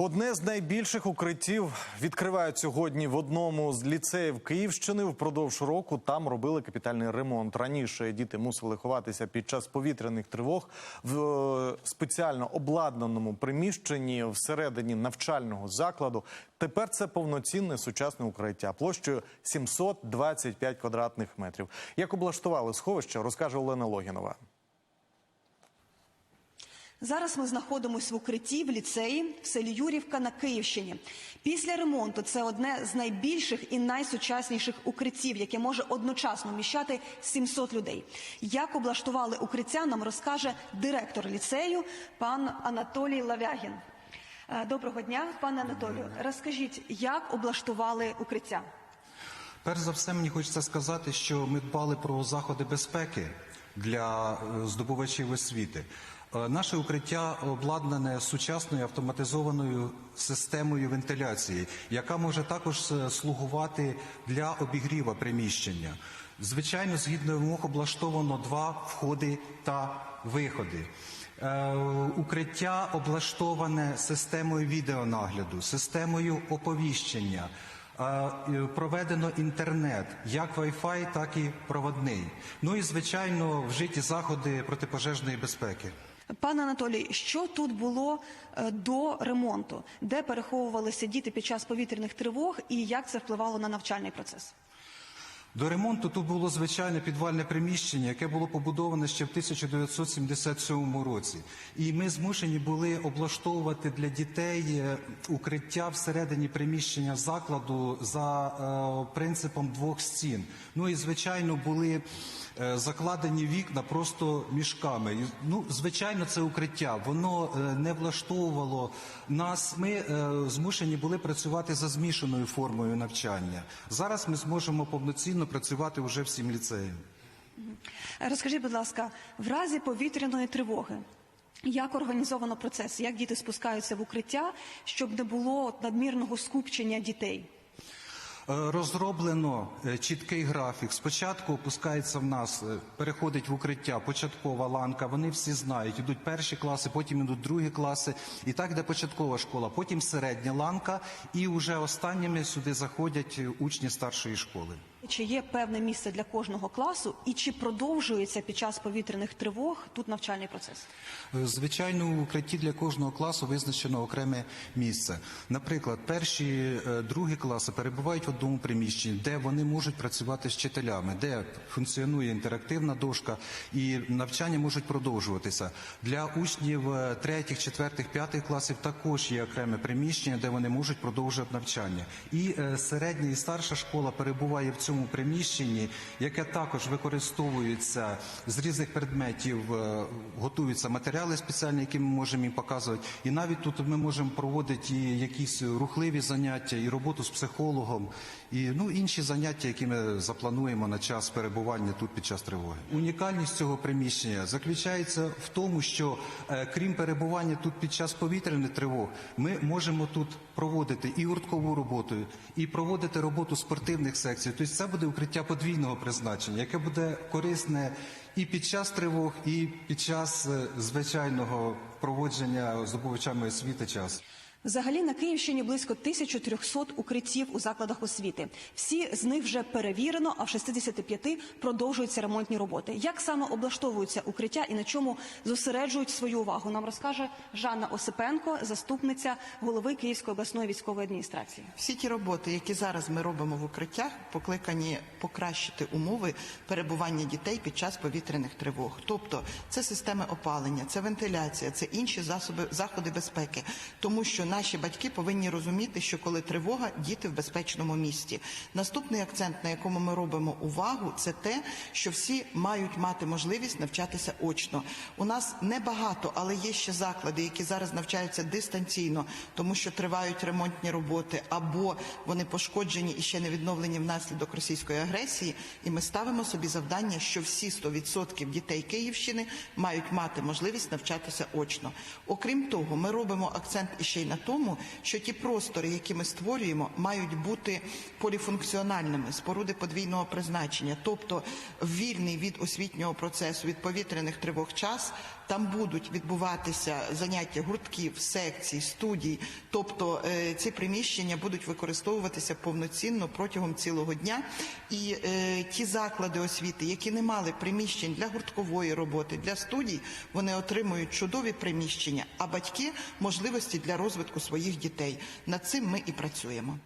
Одне з найбільших укриттів відкривають сьогодні в одному з ліцеїв Київщини. Впродовж року там робили капітальний ремонт. Раніше діти мусили ховатися під час повітряних тривог в е, спеціально обладнаному приміщенні всередині навчального закладу. Тепер це повноцінне сучасне укриття площею 725 квадратних метрів. Як облаштували сховище, розкаже Олена Логінова. Зараз ми знаходимося в укритті в ліцеї в селі Юрівка на Київщині. Після ремонту це одне з найбільших і найсучасніших укриттів, яке може одночасно вміщати 700 людей. Як облаштували укриття, нам розкаже директор ліцею пан Анатолій Лавягін. Е, Доброго дня, пане Анатолію. Розкажіть, як облаштували укриття? Перш за все, мені хочеться сказати, що ми дбали про заходи безпеки для е, здобувачів освіти. Е, Наше укриття обладнане сучасною автоматизованою системою вентиляції, яка може також е, слугувати для обігріва приміщення. Звичайно, згідно вимог облаштовано два входи та виходи. Е, Укриття облаштоване системою відеонагляду, системою оповіщення. Проведено інтернет, як Wi-Fi, так і проводний. Ну і звичайно, вжиті заходи протипожежної безпеки. Пане Анатолій, що тут було е, до ремонту, де переховувалися діти під час повітряних тривог, і як це впливало на навчальний процес? До ремонту тут було звичайне підвальне приміщення, яке було побудоване ще в 1977 році. І ми змушені були облаштовувати для дітей е, укриття всередині приміщення закладу за е, принципом двох стін. Ну і звичайно були е, закладені вікна просто мішками. Ну, звичайно, це укриття. Воно не влаштовувало нас. Ми змушені були працювати за змішаною формою навчання. Зараз ми зможемо повноцінно працювати вже всім ліцеєм. Розкажіть, будь ласка, в разі повітряної тривоги. Як організовано процес? Як діти спускаються в укриття, щоб не було надмірного скупчення дітей? Е, Розроблено е, чіткий графік. Спочатку опускається в нас, е, переходить в укриття початкова ланка. Вони всі знають. Ідуть перші класи, потім ідуть другі класи. І так йде початкова школа, потім середня ланка, і вже останніми сюди заходять учні старшої школи. Чи є певне місце для кожного класу, і чи продовжується під час повітряних тривог тут навчальний процес? Е, Звичайно, у укритті для кожного класу визначено окреме місце. Наприклад, перші, е, другі класи перебувають в одному приміщенні, де вони можуть працювати з вчителями, де функціонує інтерактивна дошка, і навчання можуть продовжуватися. Для учнів е, третіх, четвертих, п'ятих класів також є окреме приміщення, де вони можуть продовжувати навчання. І середня і старша школа перебуває в цьому приміщенні, яке також використовується з різних предметів, е, готуються матеріали спеціальні, які ми можемо їм показувати. І навіть тут ми можемо проводити і якісь рухливі заняття, і роботу з психологом, і ну інші заняття, які ми заплануємо на час перебування тут під час тривоги. Унікальність цього приміщення заключається в тому, що е, крім перебування тут під час повітряних тривог, ми можемо тут проводити і гурткову роботу, і проводити роботу спортивних секцій. Тобто це буде укриття подвійного призначення, яке буде корисне і під час тривог, і під час е, звичайного проводження здобувачами освіти часу. Взагалі на Київщині близько 1300 укриттів у закладах освіти. Всі з них вже перевірено, а в 65 продовжуються ремонтні роботи. Як саме облаштовуються укриття і на чому зосереджують свою увагу? Нам розкаже Жанна Осипенко, заступниця голови Київської обласної військової адміністрації. Всі ті роботи, які зараз ми робимо в укриттях, покликані покращити умови перебування дітей під час повітряних тривог. Тобто це системи опалення, це вентиляція, це інші засоби заходи безпеки, тому що наші батьки повинні розуміти, що коли тривога, діти в безпечному місці. Наступний акцент, на якому ми робимо увагу, це те, що всі мають мати можливість навчатися очно. У нас небагато, але є ще заклади, які зараз навчаються дистанційно, тому що тривають ремонтні роботи або вони пошкоджені і ще не відновлені внаслідок російської агресії. І ми ставимо собі завдання, що всі 100% дітей Київщини мають мати можливість навчатися очно. Окрім того, ми робимо акцент іще й на тому, що ті простори, які ми створюємо, мають бути поліфункціональними, споруди подвійного призначення, тобто вільний від освітнього процесу, від повітряних тривог час Там будуть відбуватися заняття гуртків, секцій, студій. Тобто е, ці приміщення будуть використовуватися повноцінно протягом цілого дня. І е, ті заклади освіти, які не мали приміщень для гурткової роботи, для студій, вони отримують чудові приміщення, а батьки можливості для розвитку своїх дітей. Над цим ми і працюємо.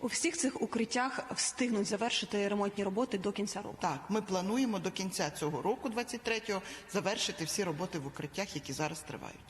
У всіх цих укриттях встигнуть завершити ремонтні роботи до кінця року. Так, ми плануємо до кінця цього року, 23-го, завершити всі роботи в укриттях, які зараз тривають.